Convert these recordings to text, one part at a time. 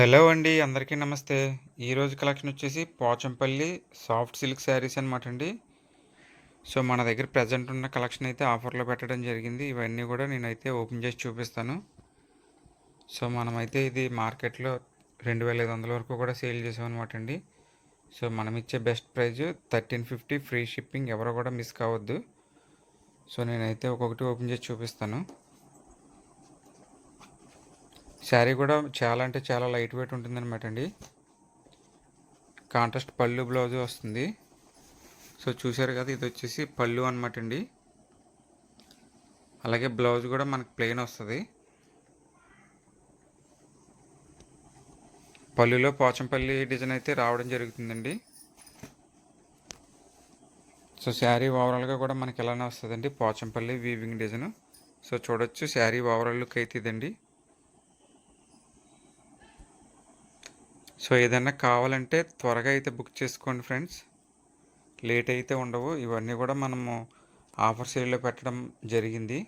Hello అండి అందరికీ నమస్తే. ఈరోజు కలెక్షన్ వచ్చేసి పోచంపల్లి సాఫ్ట్ సిల్క్ శారీస్ అనమాట అండి. సో మన దగ్గర ప్రజెంట్ ఉన్న కలెక్షన్ అయితే ఆఫర్లో పెట్టడం జరిగింది. ఇవన్నీ కూడా నేనైతే ఓపెన్ చేసి చూపిస్తాను. సో మనమైతే ఇది మార్కెట్లో రెండు వేల ఐదు వందల వరకు కూడా సేల్ చేసామన్నమాట అండి. సో మనం ఇచ్చే best price thirteen fifty free shipping. ఎవరు కూడా మిస్ కావద్దు. సో నేనైతే ఒక్కొక్కటి ఓపెన్ చేసి చూపిస్తాను. శారీ కూడా చాలా అంటే చాలా లైట్ వెయిట్ ఉంటుందన్నమాట అండి. కాంట్రాస్ట్ పళ్ళు బ్లౌజ్ వస్తుంది. సో చూసారు కదా ఇది వచ్చేసి పళ్ళు అనమాట అండి. అలాగే బ్లౌజ్ కూడా మనకు ప్లెయిన్ వస్తుంది. పళ్ళులో పోచంపల్లి డిజైన్ అయితే రావడం జరుగుతుందండి. సో శారీ ఓవరాల్గా కూడా మనకి ఇలానే వస్తుందండి పోచంపల్లి వీవింగ్ డిజైన్. సో చూడొచ్చు శారీ ఓవరాల్ లుక్ అయితే ఇదండి. సో ఏదైనా కావాలంటే త్వరగా అయితే బుక్ చేసుకోండి ఫ్రెండ్స్. లేట్ అయితే ఉండవు. ఇవన్నీ కూడా మనము ఆఫర్ సేల్లో పెట్టడం జరిగింది.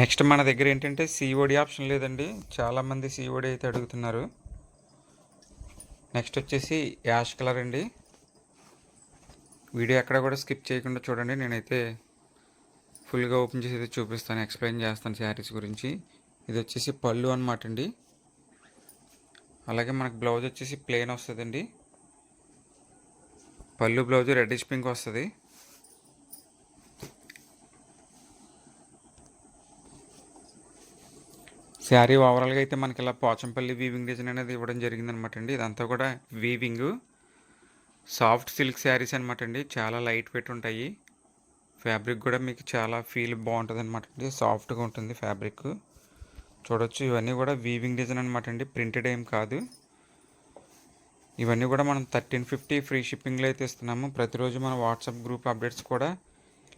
నెక్స్ట్ మన దగ్గర ఏంటంటే సిఓడి ఆప్షన్ లేదండి. చాలామంది సిఓడి అయితే అడుగుతున్నారు. నెక్స్ట్ వచ్చేసి యాష్ కలర్ అండి. వీడియో ఎక్కడ కూడా స్కిప్ చేయకుండా చూడండి. నేనైతే ఫుల్గా ఓపెన్ చేసి అయితే చూపిస్తాను ఎక్స్ప్లెయిన్ చేస్తాను శారీస్ గురించి. ఇది వచ్చేసి పళ్ళు అనమాట అండి. అలాగే మనకు బ్లౌజ్ వచ్చేసి ప్లెయిన్ వస్తుందండి. పళ్ళు బ్లౌజ్ రెడ్డిష్ పింక్ వస్తుంది. శారీ ఓవరాల్గా అయితే మనకి ఇలా పోచంపల్లి వీవింగ్ డిజైన్ అనేది ఇవ్వడం జరిగిందనమాట అండి. ఇదంతా కూడా వీవింగ్. సాఫ్ట్ సిల్క్ శారీస్ అనమాట అండి. చాలా లైట్ వెయిట్ ఉంటాయి. ఫ్యాబ్రిక్ కూడా మీకు చాలా ఫీల్ బాగుంటుంది అనమాట అండి. సాఫ్ట్గా ఉంటుంది ఫ్యాబ్రిక్. చూడొచ్చు ఇవన్నీ కూడా వీవింగ్ డిజైన్ అనమాట అండి. ప్రింటెడ్ ఏం కాదు. ఇవన్నీ కూడా మనం థర్టీన్ ఫిఫ్టీ ఫ్రీ షిప్పింగ్లో అయితే ఇస్తున్నాము. ప్రతిరోజు మన వాట్సాప్ గ్రూప్ అప్డేట్స్ కూడా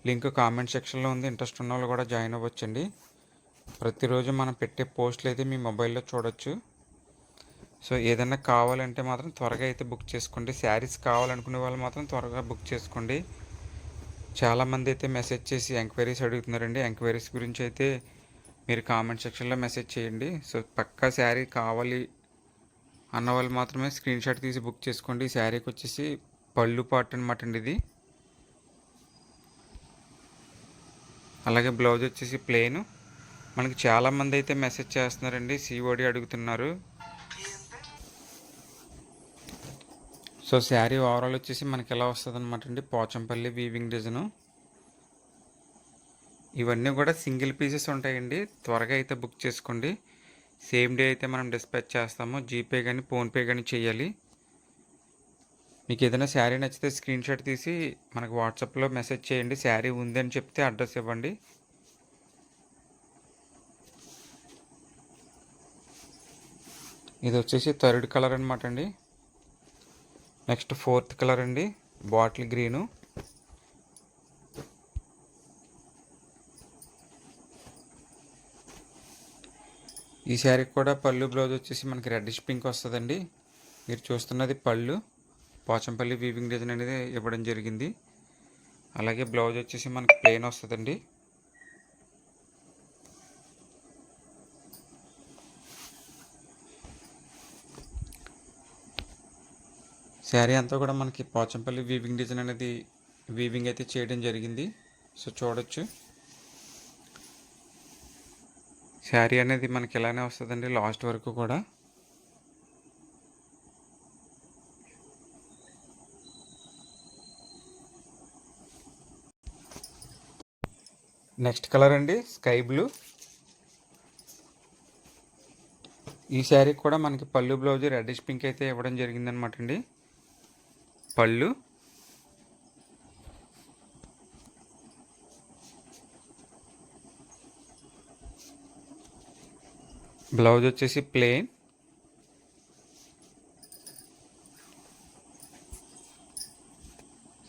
లింక్ కామెంట్ సెక్షన్లో ఉంది. ఇంట్రెస్ట్ ఉన్న వాళ్ళు కూడా జాయిన్ అవ్వచ్చండి. ప్రతిరోజు మనం పెట్టే పోస్టులు అయితే మీ మొబైల్లో చూడొచ్చు. సో ఏదైనా కావాలంటే మాత్రం త్వరగా అయితే బుక్ చేసుకోండి. శారీస్ కావాలనుకునే వాళ్ళు మాత్రం త్వరగా బుక్ చేసుకోండి. చాలామంది అయితే మెసేజ్ చేసి ఎంక్వైరీస్ అడుగుతున్నారండి. ఎంక్వైరీస్ గురించి అయితే మీరు కామెంట్ సెక్షన్లో మెసేజ్ చేయండి. సో పక్కా శారీ కావాలి అన్న వాళ్ళు మాత్రమే స్క్రీన్ షాట్ తీసి బుక్ చేసుకోండి. ఈ శారీకి వచ్చేసి పళ్ళు పాట్ అనమాట అండి ఇది. అలాగే బ్లౌజ్ వచ్చేసి ప్లెయిన్. మనకి చాలామంది అయితే మెసేజ్ చేస్తున్నారండి. సిఓడి అడుగుతున్నారు. సో శారీ ఓవరాల్ వచ్చేసి మనకి ఎలా వస్తుంది అనమాట అండి? పోచంపల్లి వీవింగ్ డిజైను ఇవన్నీ కూడా సింగిల్ పీసెస్ ఉంటాయండి. త్వరగా అయితే బుక్ చేసుకోండి. సేమ్ డే అయితే మనం డిస్పాచ్ చేస్తాము. జీపే కానీ ఫోన్పే కానీ చేయాలి. మీకు ఏదైనా శారీ నచ్చితే స్క్రీన్ షాట్ తీసి మనకు వాట్సాప్లో మెసేజ్ చేయండి. శారీ ఉంది అని చెప్తే అడ్రస్ ఇవ్వండి. ఇది వచ్చేసి థర్డ్ కలర్ అనమాట అండి. నెక్స్ట్ ఫోర్త్ కలర్ అండి బాటిల్ గ్రీను. ఈ శారీ కూడా పళ్ళు బ్లౌజ్ వచ్చేసి మనకి రెడ్డిష్ పింక్ వస్తుందండి. మీరు చూస్తున్నది పళ్ళు. పోచంపల్లి వీవింగ్ డిజైన్ అనేది ఇవ్వడం జరిగింది. అలాగే బ్లౌజ్ వచ్చేసి మనకి ప్లెయిన్ వస్తుందండి. శారీ అంతా కూడా మనకి పోచంపల్లి వీవింగ్ డిజైన్ అనేది వీవింగ్ అయితే చేయడం జరిగింది. సో చూడొచ్చు. శారీ అనేది మనకి ఇలానే వస్తుందండి లాస్ట్ వరకు కూడా. నెక్స్ట్ కలర్ అండి స్కై బ్లూ. ఈ శారీ కూడా మనకి పళ్ళు బ్లౌజ్ రెడ్డిష్ పింక్ అయితే ఇవ్వడం జరిగిందనమాట అండి. పళ్ళు. బ్లౌజ్ వచ్చేసి ప్లెయిన్.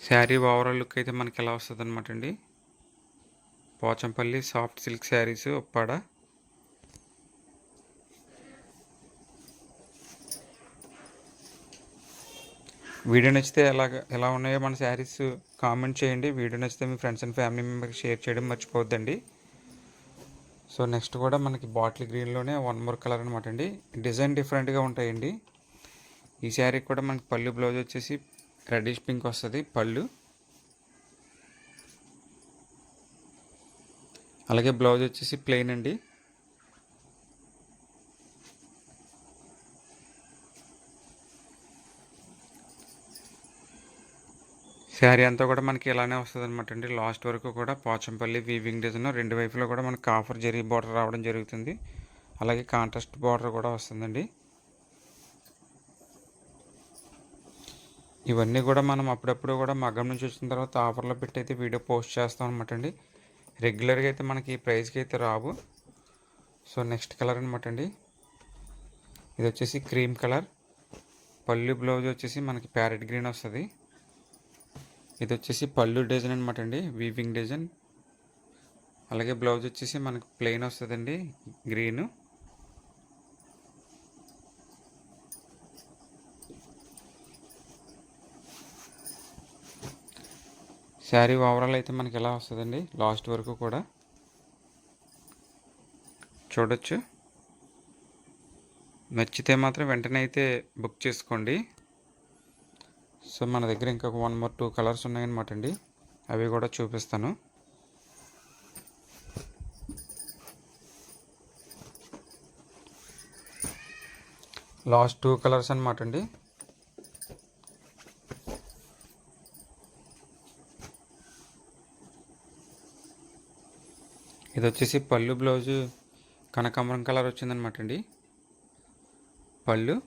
శారీ ఓవరాల్ లుక్ అయితే మనకి ఎలా వస్తుంది అనమాట అండి? Pochampally soft silk saris Uppada video నచ్చితే ఎలాగ ఎలా ఉన్నాయో మన శారీస్ కామెంట్ చేయండి. వీడియో నచ్చితే మీ ఫ్రెండ్స్ అండ్ ఫ్యామిలీ మెంబర్కి షేర్ చేయడం మర్చిపోద్దండి సో నెక్స్ట్ కూడా మనకి బాటిల్ గ్రీన్లోనే వన్ మోర్ కలర్ అనమాట అండి. డిజైన్ డిఫరెంట్గా ఉంటాయండి. ఈ శారీ కూడా మనకి పళ్ళు బ్లౌజ్ వచ్చేసి రెడ్డిష్ పింక్ వస్తుంది పళ్ళు. అలాగే బ్లౌజ్ వచ్చేసి ప్లెయిన్ అండి. శారీ అంతా కూడా మనకి ఇలానే వస్తుంది అనమాట అండి. లాస్ట్ వరకు కూడా పోచంపల్లి వీవింగ్ డిజైన్ రెండు వైపులో కూడా మనకి కాఫర్ జరీ బార్డర్ రావడం జరుగుతుంది. అలాగే కాంట్రాస్ట్ బార్డర్ కూడా వస్తుందండి. ఇవన్నీ కూడా మనం అప్పుడప్పుడు కూడా మగ్గం నుంచి వచ్చిన తర్వాత ఆఫర్లో పెట్టి అయితే వీడియో పోస్ట్ చేస్తాం అనమాట అండి. రెగ్యులర్గా అయితే మనకి ఈ ప్రైస్కి అయితే రావు. సో నెక్స్ట్ కలర్ అనమాట అండి. ఇది వచ్చేసి క్రీమ్ కలర్. పళ్ళు బ్లౌజ్ వచ్చేసి మనకి ప్యారెట్ గ్రీన్ వస్తుంది. ఇది వచ్చేసి పళ్ళు డిజైన్ అనమాట అండి వీవింగ్ డిజైన్. అలాగే బ్లౌజ్ వచ్చేసి మనకు ప్లెయిన్ వస్తుందండి గ్రీను శారీ ఓవరాల్ అయితే మనకి ఎలా వస్తుందండి లాస్ట్ వరకు కూడా. చూడొచ్చు. నచ్చితే మాత్రం వెంటనే అయితే బుక్ చేసుకోండి. సో మన దగ్గర ఇంకొక వన్ మోర్ టూ కలర్స్ ఉన్నాయన్నమాట అండి. అవి కూడా చూపిస్తాను. లాస్ట్ టూ కలర్స్ అనమాట అండి. ఇది వచ్చేసి పళ్ళు బ్లౌజు కనకాంబరం కలర్ వచ్చిందనమాట అండి. పళ్ళు.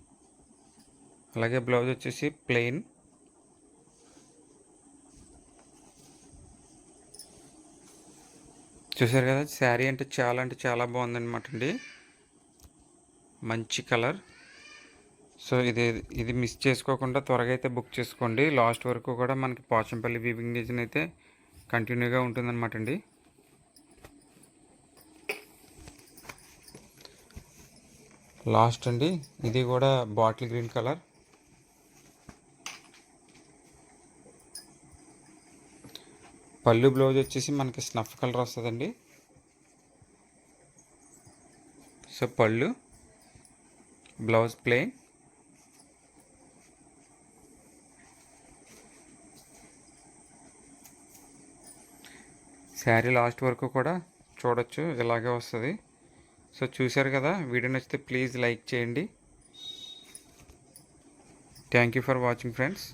అలాగే బ్లౌజ్ వచ్చేసి ప్లెయిన్. చూసారు కదా శారీ అంటే చాలా అంటే చాలా బాగుందన్నమాట అండి. మంచి కలర్. సో ఇది ఇది మిస్ చేసుకోకుండా త్వరగా అయితే బుక్ చేసుకోండి. లాస్ట్ వరకు కూడా మనకి పోచంపల్లి వీవింగ్ డిజైన్ అయితే కంటిన్యూగా ఉంటుందన్నమాట అండి. లాస్ట్ అండి ఇది కూడా బాటిల్ గ్రీన్ కలర్. పళ్ళు బ్లౌజ్ వచ్చేసి మనకి స్నఫ్ కలర్ వస్తుందండి. సో పళ్ళు బ్లౌజ్ ప్లెయిన్. శారీ లాస్ట్ వరకు కూడా చూడొచ్చు ఇలాగే వస్తుంది. సో చూశారు కదా వీడియో నచ్చితే ప్లీజ్ లైక్ చేయండి. Thank you for watching friends.